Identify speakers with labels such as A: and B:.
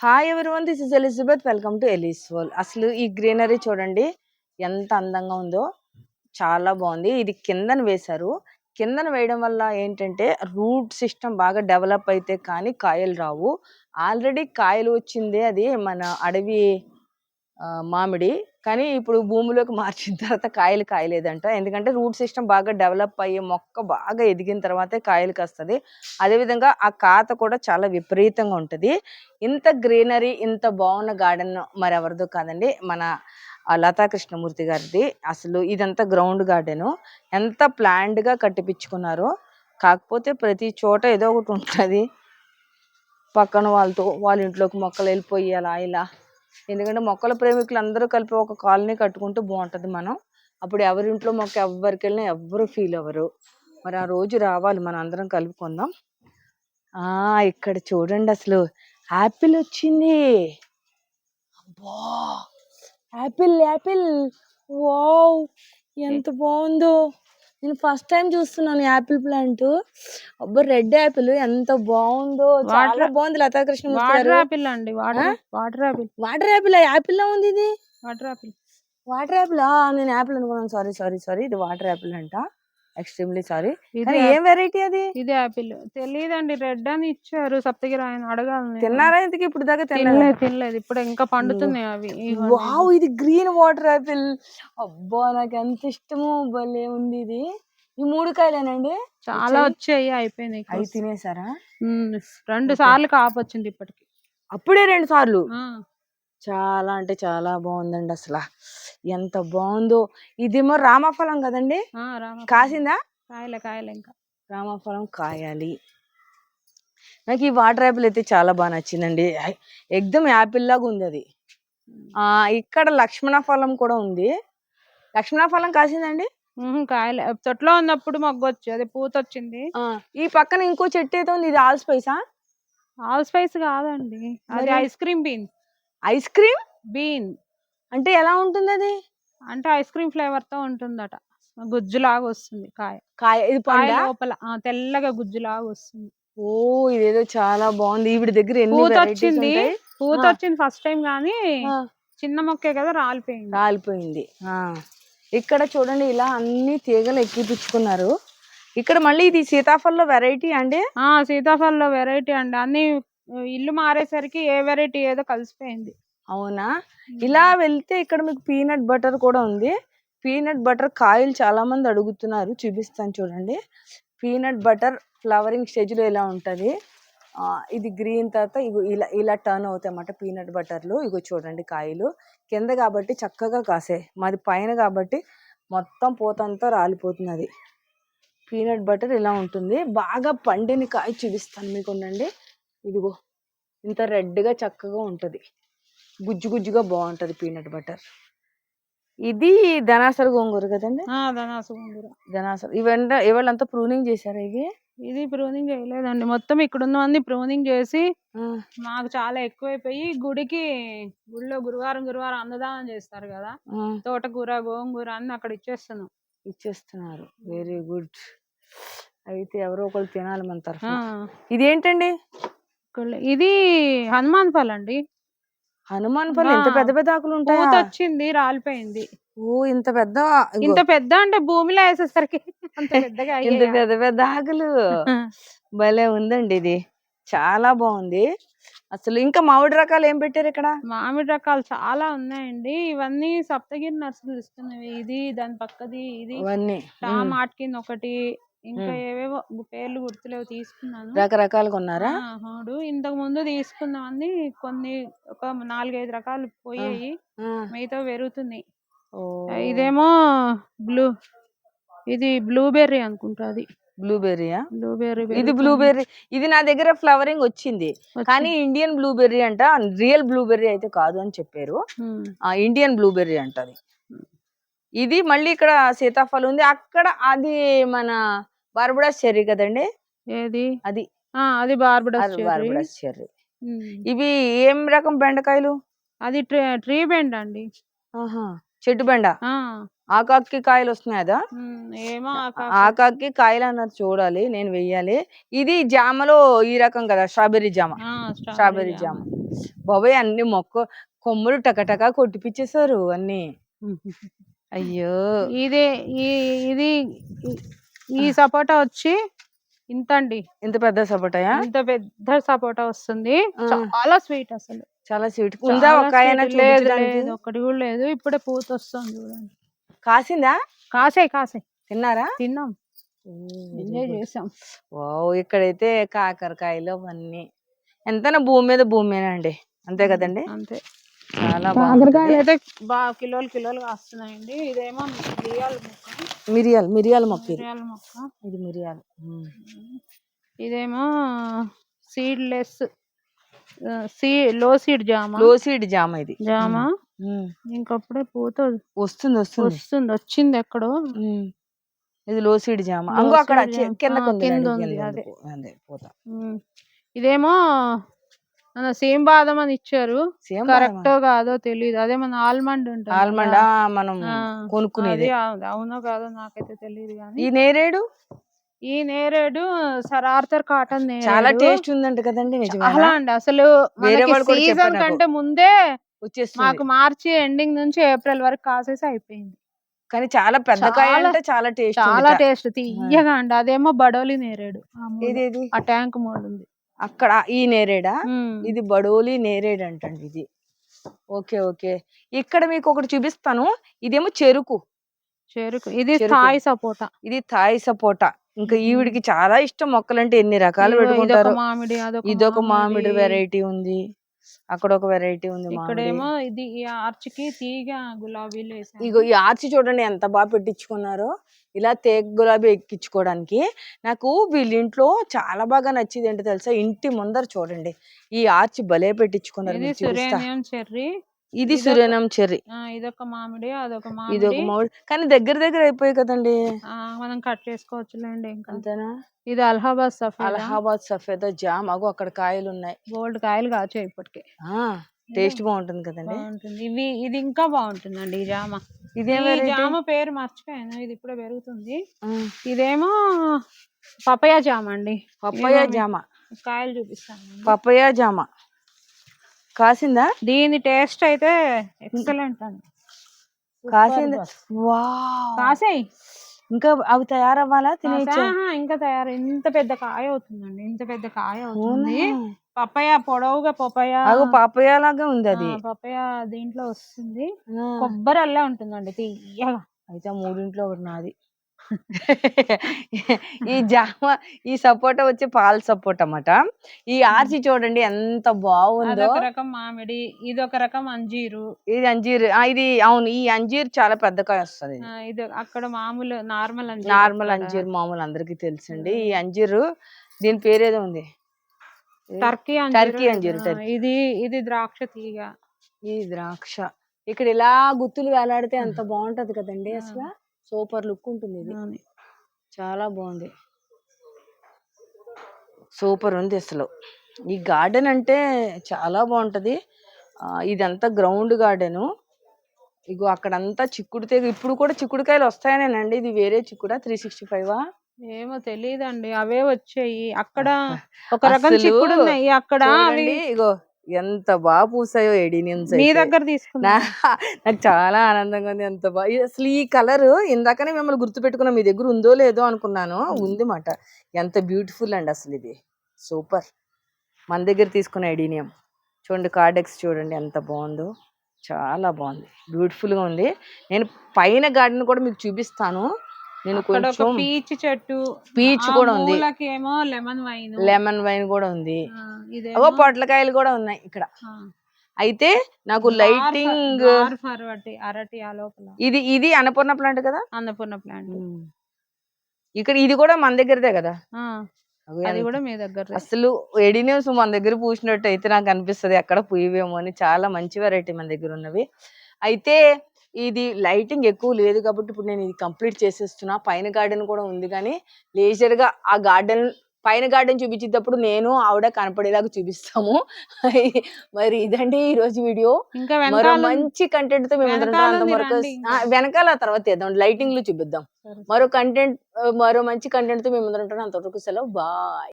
A: Hi everyone this is Elizabeth welcome to Ellie's world అసలు ఈ greenery చూడండి ఎంత అందంగా ఉందో. చాలా బాగుంది. ఇది కిందన వేశారు. కిందన వేయడం వల్ల ఏంటంటే రూట్ సిస్టమ్ బాగా డెవలప్ అయితే కానీ కాయలు రావు. ఆల్రెడీ కాయలు వచ్చిందే అది మన అడవి మామిడి. కానీ ఇప్పుడు భూమిలోకి మార్చిన తర్వాత కాయలు కాయలేదంట. ఎందుకంటే రూట్ సిస్టమ్ బాగా డెవలప్ అయ్యి మొక్క బాగా ఎదిగిన తర్వాతే కాయలు కాస్తుంది. అదేవిధంగా ఆ కాత కూడా చాలా విపరీతంగా ఉంటుంది. ఇంత గ్రీనరీ ఇంత బాగున్న గార్డెన్ మరి ఎవరిదో కాదండి మన లతా కృష్ణమూర్తి గారిది. అసలు ఇదంతా గ్రౌండ్ గార్డెను. ఎంత ప్లాండ్గా కట్టిపించుకున్నారో కాకపోతే ప్రతి చోట ఏదో ఒకటి ఉంటుంది. పక్కన వాళ్ళతో వాళ్ళ ఇంట్లోకి మొక్కలు వెళ్ళిపోయి అలా ఇలా. ఎందుకంటే మొక్కల ప్రేమికులు అందరూ కలిపి ఒక కాలనీ కట్టుకుంటూ బాగుంటుంది మనం. అప్పుడు ఎవరింట్లో మొక్క ఎవరికి వెళ్ళినా ఎవ్వరు ఫీల్ అవ్వరు. మరి ఆ రోజు రావాలి మనం అందరం కలుపుకుందాం. ఆ ఇక్కడ చూడండి అసలు. యాపిల్ వచ్చింది. అబ్బా! Apple apple. వావ్! ఎంత బాగుందో. నేను ఫస్ట్ టైం చూస్తున్నాను యాపిల్ ప్లాంట్. అబ్బా రెడ్ యాపిల్ ఎంత బాగుందో. చాలా బాగుంది లతా కృష్ణమూర్తి
B: వాటర్ ఆపిల్ అండి water apple
A: water apple. Apple లా ఉంది ఇది?
B: వాటర్ ఆపిల్
A: వాటర్ యాపిల్ నేను యాపిల్ అనుకున్నాను. సారీ సారీ సారీ ఇది వాటర్ యాపిల్ అంట. ఎక్స్ట్రీమ్లీ సారీ
B: ఇది
A: ఏం వెరైటీ అది?
B: ఇది ఆపిల్ తెలియదండి రెడ్ అని ఇచ్చారు సప్తగిరి ఆయన అడగాలి నేను.
A: తిన్నారా ఇంతకి? ఇప్పుడు దాకా తినలేదు?
B: తినలేదు ఇప్పుడు ఇంకా పండుతున్నాయి అవి.
A: వావ్ ఇది గ్రీన్ వాటర్ యాపిల్ అబ్బా నాకు ఎంత ఇష్టము. భలే ఉంది ఇది. ఈ మూడు కాయలేనండి?
B: చాలా వచ్చాయి? అయిపోయినాయి
A: అవి. తినేసారా?
B: రెండు సార్లు కాపు వచ్చింది ఇప్పటికి.
A: అప్పుడే రెండు సార్లు. చాలా అంటే చాలా బాగుందండి అసలు. ఎంత బాగుందో. ఇదేమో రామఫలం కదండి?
B: ఆ, రామ
A: కాసిందా?
B: కాయలే కాయలే ఇంకా.
A: రామఫలం కాయాలి. నాకు ఈ వాటర్ యాపిల్ అయితే చాలా బాగా నచ్చిందండి. ఐ- ఎగ్దమ్ యాపిల్ లాగా ఉంది అది. ఆ ఇక్కడ లక్ష్మణ ఫలం కూడా ఉంది. లక్ష్మణ ఫలం కాసిందండి?
B: ఉహు, కాయలే. తొట్లో ఉన్నప్పుడు మొగ్గొచ్చు. అది పూత వచ్చింది
A: ఆ, ఈ పక్కన ఇంకో చెట్టు అయితే ఉంది. ఇది ఆల్ స్పైసా?
B: ఆల్ స్పైస్ కాదండి. అది
A: మరి?
B: Ice cream bean
A: ice cream?
B: Bean.
A: అంటే ఎలా ఉంటుంది అది
B: అంటే ఐస్ క్రీమ్ ఫ్లేవర్తో ఉంటుందట. గుజ్జులాగా వస్తుంది కాయ.
A: కాయ ఇది
B: కాయ
A: పండా
B: లోపల ఆ, తెల్లగా గుజ్జులాగా వస్తుంది
A: ఓ ఇదేదో చాలా బాగుంది. ఈవిడ దగ్గర ఎన్ని
B: పూత
A: varieties
B: వచ్చింది.
A: ఉంటాయి?
B: పూత
A: ఆ.
B: వచ్చింది ఫస్ట్ టైం కానీ
A: ఆ,
B: చిన్న మొక్కే కదా రాలిపోయింది.
A: రాలిపోయింది. ఆ. ఇక్కడ చూడండి ఇలా అన్ని తీగలు ఎక్కిపించుకున్నారు ఇక్కడ మళ్ళీ ఇది సీతాఫల్లో వెరైటీ అండి
B: ఆ సీతాఫలంలో వెరైటీ అండి. అన్ని ఇల్లు మారేసరికి ఏ వెరైటీ ఏదో కలిసిపోయింది.
A: అవునా? ఇలా వెళ్తే ఇక్కడ మీకు పీనట్ బటర్ కూడా ఉంది. పీనట్ బటర్ కాయలు చాలా మంది అడుగుతున్నారు చూపిస్తాను చూడండి. పీనట్ బటర్ ఫ్లవరింగ్ స్టేజ్లో ఇలా ఉంటది ఇది గ్రీన్ తర్వాత ఇగో ఇలా ఇలా టర్న్ అవుతాయి అన్నమాట పీనట్ బటర్లు. ఇగో చూడండి కాయలు. కింద కాబట్టి చక్కగా కాసాయి మాది పైన కాబట్టి మొత్తం పూతంతా రాలిపోతున్నది పీనట్ బటర్ ఇలా ఉంటుంది. బాగా పండిన కాయ చూపిస్తాను మీకు ఉండండి ఇదిగో ఇంత రెడ్గా చక్కగా ఉంటుంది. గుజ్జు గుజ్జుగా బాగుంటది పీనట్ బటర్. ఇది ధనాసర గోంగూర కదండి?
B: ఆ ధనాసు గోంగూర.
A: ధనాసర. ఇవంతా ఇవాళంతా ప్రూనింగ్ చేశారా ఇవి
B: ఇది ప్రూనింగ్ చేయలేదండి. మొత్తం ఇక్కడ ఉన్న ప్రూనింగ్ చేసి మాకు చాలా ఎక్కువైపోయి గుడికి గుడిలో గురువారం గురువారం అన్నదానం చేస్తారు కదా. తోటకూర గోంగూర అన్ని అక్కడ ఇచ్చేస్తున్నాం.
A: ఇచ్చేస్తున్నారు. వెరీ గుడ్ అయితే ఎవరో ఒకరు తినాలి మన తరఫున. ఇదేంటండి?
B: ఇది హనుమాన్ ఫల్ అండి.
A: హనుమాన్ పళ్ళు ఎంత
B: ఆ,
A: పెద్ద పెద్ద ఆకులు ఉంటాయా?
B: వచ్చింది రాలిపోయింది.
A: ఓ ఇంత పెద్ద ఇగో,
B: ఇంత పెద్ద అంటే భూమిలో వేసేసరికి అంత పెద్దగా
A: ఇంత
B: అయ్యాయి.
A: పెద్ద పెద్ద ఆకులు. భలే ఉందండి ఇది. చాలా బాగుంది. అసలు ఇంకా మామిడి రకాలు ఏం పెట్టారు ఇక్కడ?
B: మామిడి రకాలు చాలా ఉన్నాయండి. ఇవన్నీ సప్తగిరి నర్సరీలు ఇస్తున్నవి ఇది దాని పక్కది ఇది.
A: అవన్నీ.
B: టామ్ ఆట్కిన్ ఒకటి ఇంకా. ఏవేవో గు- పేర్లు గుర్తులేవు తీసుకున్నాను.
A: రకరకాలుగా ఉన్నారా?
B: ఆ, అవును. ఇంతకు ముందు తీసుకున్నవన్నీ కొన్ని ఒక నాలుగైదు రకాలు పోయాయి.
A: ఆ,
B: పెరుగుతున్నాయి.
A: ఓ,
B: ఇదేమో బ్లూ ఇది బ్లూబెర్రీ అనుకుంటా అది.
A: బ్లూబెర్రీయా?
B: బ్లూబెర్రీ
A: ఇది బ్లూబెర్రీ. ఇది నా దగ్గర ఫ్లవరింగ్ వచ్చింది. కానీ ఇండియన్ బ్లూబెర్రీ అంట రియల్ బ్లూబెర్రీ అయితే కాదు అని చెప్పారు. ఆ ఇండియన్ బ్లూబెర్రీ అంట అది ఇది మళ్ళీ ఇక్కడ సీతాఫలం ఉంది. అక్కడ అది మన బార్బడాస్ చెర్రీ కదండి?
B: ఏది?
A: అది.
B: అది బార్బడస్
A: అది బార్బడాస్ చెర్రీ. ఇవి ఏం రకం బెండకాయలు?
B: అది ట్రీ బెండ్ అండి.
A: చెట్టు బెండ? ఆకాకి కాయలు వస్తున్నాయి కదా
B: ఉమ్, ఏమో ఆకాశ
A: ఆకాకి కాయలు అన్నది చూడాలి నేను వెయ్యాలి. ఇది జామలో ఈ రకం కదా స్ట్రాబెర్రీ జామ? స్ట్రాబెర్రీ జామ. బాబాయ్ అన్ని మొక్క కొమ్ములు టకటకా కొట్టిపిచ్చేసారు అన్ని. అయ్యో!
B: ఇదే ఈ ఇది ఈ- ఈ సపోటా వచ్చి ఇంత అండి
A: ఇంత పెద్ద సపోటాయా?
B: ఇంత పెద్ద సపోటా వస్తుంది.
A: ఆ.
B: చాలా స్వీట్ అసలు.
A: చాలా స్వీట్. ఉందా
B: చాలా
A: ఒక
B: sweet. లేదు
A: చూపించడానికి
B: లేదు ఒకటి కూడా లేదు. ఇప్పుడే పూత వస్తుంది చూడండి.
A: కాసిందా?
B: కాసాయి కాసాయి
A: తిన్నారా?
B: తిన్నాం. ఎంజాయ్ చేసాం.
A: వావ్ ఇక్కడైతే కాకరకాయలు అవన్నీ. ఎంతైనా భూమి మీద భూమేనండి. అంతే కదండి?
B: అంతే.
A: చాలా
B: కాకరకాయలు అయితే బాగా కిలోలు కిలోలు కాస్తున్నాయండి ఇదేమో మిరియాల మొక్క.
A: మిరియాలు మిరియాల మొక్క
B: మిరియాల మొక్క.
A: ఇది మిరియాలు.
B: ఇదేమో సీడ్లెస్ సీ లో సీడ్ జామ.
A: లో సీడ్ జామ ఇది.
B: జామ. ఇంకప్పుడే పూత
A: వస్తుంది వస్తుంది.
B: వస్తుంది వచ్చింది ఎక్కడో.
A: ఇది లో సీడ్ జామ. అంగో అక్కడ. కింద
B: కింద ఉంది, అదే.
A: పోత.
B: ఇదేమో సేమ్ బాదం అని ఇచ్చారు.
A: సేమ్
B: కరెక్టో కాదో తెలియదు అదే మన ఆల్మండ్ ఉంటుంది
A: ఆల్మండ్
B: కదా.
A: మనం
B: ఆ,
A: కొనుక్కునేది.
B: అది అవునో. కాదో నాకైతే తెలియదు కానీ
A: ఈ నేరేడు?
B: ఈ నేరేడు సర్ ఆర్థర్ కాటన్ నేరేడు.
A: చాలా టేస్ట్ ఉందంట కదండి
B: చాలా
A: నిజమేనా
B: అండి. అసలు
A: వేరే వాడు కూడా
B: సీజన్
A: నాకు.
B: కంటే ముందే
A: వచ్చేస్తుంది.
B: మాకు మార్చి ఎండింగ్ నుంచి ఏప్రిల్ వరకు కాసేసి అయిపోయింది.
A: కానీ చాలా పెద్ద కాయ
B: చాలా-
A: అంటే చాలా టేస్ట్
B: చాలా టేస్ట్. తీయగా అండి. అదేమో బడోలి నేరేడు. మూల. ఆ ట్యాంక్ మోడ్ ఉంది.
A: అక్కడ ఈ నేరేడా. ఇది బడోలి నేరేడ్ అంటండి ఇది. Okay okay. ఇక్కడ మీకు ఒకటి చూపిస్తాను. ఇదేమో చెరుకు.
B: చెరుకు. ఇది. స్థాయి సపోటా.
A: ఇది థాయ్ సపోటా. ఇంకా ఈవిడికి చాలా ఇష్టం మొక్కలంటే ఎన్ని రకాలు పెట్టుకుంటారు? ఇదొక మామిడి. వెరైటీ ఉంది. అక్కడ ఒక వెరైటీ ఉంది
B: ఇక్కడేమో ఇది ఈ ఆర్చ్కి తీగ గులాబీలు వేసాను
A: ఇగో ఈ ఆర్చి చూడండి ఎంత బాగా పెట్టించుకున్నారో. ఇలా తేగ గులాబీ ఎక్కించుకోవడానికి. నాకు వీళ్ళ ఇంట్లో చాలా బాగా నచ్చింది ఏంటో తెలుసా? ఇంటి ముందర చూడండి. ఈ ఆర్చి భలే పెట్టించుకున్నారు.
B: ఇది
A: మీకు చూపిస్తా.
B: Surinam cherry.
A: ఇది సురేనం చెర్రీ.
B: ఇదొక మామిడి అదొక
A: ఇది ఒక
B: మామిడి.
A: మామిడి. కానీ దగ్గర దగ్గర అయిపోయాయి కదండి.
B: మనం కట్ చేసుకోవచ్చులేండి ఇంకా.
A: అంతేనా?
B: ఇది అలహాబాద్ సఫేదా?
A: అలహాబాద్ సఫేదా? జామ్ అగో అక్కడ కాయలు ఉన్నాయి
B: గోల్డ్ కాయలు కాచాయి ఇప్పటికే.
A: టేస్ట్ బాగుంటుంది కదండి.
B: బాగుంటుంది. ఇవి ఇది ఇంకా బాగుంటుందండి ఈ జామ.
A: ఇదే
B: ఈ జామ పేరు మర్చిపోయాను. ఇది ఇప్పుడే పెరుగుతుంది. ఇదేమో పపయ జామ అండి. మీ-
A: జామ.
B: కాయలు చూపిస్తాను.
A: పప్పయ్య జామ. కాసిందా?
B: దీని టేస్ట్ అయితే ఎక్సలెంట్ అండి.
A: కాసిందా. వా
B: కాసాయి.
A: ఇంకా అవి తయారవ్వాలా? తినేయచ్చా?
B: ఇంకా తయారు. ఇంత పెద్ద కాయ అవుతుందండి. ఇంత పెద్ద కాయ అవుతుంది. పప్పయ పొడవుగా పప్పయ
A: అగో పాపయ్య లాగా ఉంది అది.
B: పప్పయ దీంట్లో వస్తుంది. కొబ్బరి అల్లే ఉంటుందండి తీయగా.
A: అయితే మూడింట్లో ఒకటి నాది. ఈ జామ ఈ సపోటా వచ్చి పాల సపోటా అన్నమాట ఈ ఆర్చి చూడండి ఎంత బాగుందో.
B: అదొక రకం మామిడి ఇది ఒక రకం అంజీరు.
A: ఇది అంజీర్ ఆ, ఇది అవును ఈ అంజీర్ చాలా పెద్ద కాయ వస్తుంది
B: ఆ, ఇది అక్కడ మామూలు నార్మల్ అంజీర్
A: నార్మల్
B: అక్కడ.
A: అంజీర్ మామూలు అందరికి తెలుసండి. ఈ అంజీరు దీని పేరు ఏదో ఉంది
B: టర్కీ
A: టర్కీ
B: అంజీరు
A: అంజీరు,
B: ఆ,
A: టర్కీ.
B: ఇది ఇది ద్రాక్ష తీగ.
A: ఈ ద్రాక్ష. ఇక్కడ ఇలా గుత్తులు వేలాడితే ఎంత బాగుంటది కదండి అసలు. సూపర్ లుక్ ఉంటుంది ఇది.
B: అవును.
A: చాలా బాగుంది. సూపర్ ఉంది అసలు. ఈ గార్డెన్ అంటే చాలా బాగుంటది. ఇదంతా గ్రౌండ్ గార్డెన్. ఇగో అక్కడంతా చిక్కుడు తీగ ఇప్పుడు కూడా చిక్కుడుకాయలు వస్తాయనేనండి. ఇది వేరే చిక్కుడా? Three sixty five?
B: ఏమో తెలియదండి అవే వచ్చాయి. అక్కడ ఒక రకం చిక్కుడు ఉన్నాయి అక్కడ అవి
A: చూడండి ఇగో ఎంత బాగా పూసాయో ఎడీనియమ్స్
B: మీ దగ్గర తీసుకున్నా.
A: నాకు చాలా ఆనందంగా ఉంది. ఎంత బాగా అసలు ఈ కలర్ ఇందాకనే మిమ్మల్ని గుర్తు పెట్టుకున్నా మీ దగ్గర ఉందో లేదో అనుకున్నాను. ఉంది మాట. ఎంత బ్యూటిఫుల్ అండి అసలు ఇది. సూపర్ మన దగ్గర తీసుకున్న ఎడీనియం. చూడండి కార్డెక్స్ చూడండి ఎంత బాగుందో. చాలా బాగుంది. బ్యూటిఫుల్గా ఉంది. నేను పైన గార్డెన్ కూడా మీకు చూపిస్తాను. నేను
B: అక్కడ
A: కొంచెం
B: పీచ్ చెట్టు
A: పీచ్ కూడా ఉంది.
B: ఏమో లెమన్ వైన్.
A: లెమన్ వైన్ కూడా ఉంది. అవో పొట్లకాయలు కూడా ఉన్నాయి ఇక్కడ. అయితే నాకు లైటింగ్
B: అరటి
A: ఇది ఇది అన్నపూర్ణ ప్లాంట్ కదా?
B: అన్నపూర్ణ ప్లాంట్.
A: ఇక్కడ ఇది కూడా మన దగ్గరదే కదా?
B: అది కూడా మీ దగ్గర
A: అసలు ఎడినియమ్స్ మన దగ్గర పూసినట్టు అయితే నాకు అనిపిస్తది. ఎక్కడ పూయవేమో అని చాలా మంచి వెరైటీ మన దగ్గర ఉన్నవి. అయితే ఇది లైటింగ్ ఎక్కువ లేదు కాబట్టి ఇప్పుడు నేను ఇది కంప్లీట్ చేసేస్తున్నా. పైన గార్డెన్ కూడా ఉంది కానీ లేజర్గా ఆ గార్డెన్ పైన గార్డెన్ చూపించేటప్పుడు నేను ఆవిడ కనపడేలాగా చూపిస్తాము. మరి ఇదండి ఈ రోజు వీడియో మరో మంచి కంటెంట్తో మేము.
B: వెనకాల
A: తర్వాత చేద్దాం. లైటింగ్లో చూపిద్దాం. మరో కంటెంట్ మరో మంచి కంటెంట్తో మేము అంతవరకు సెలవు. బాయ్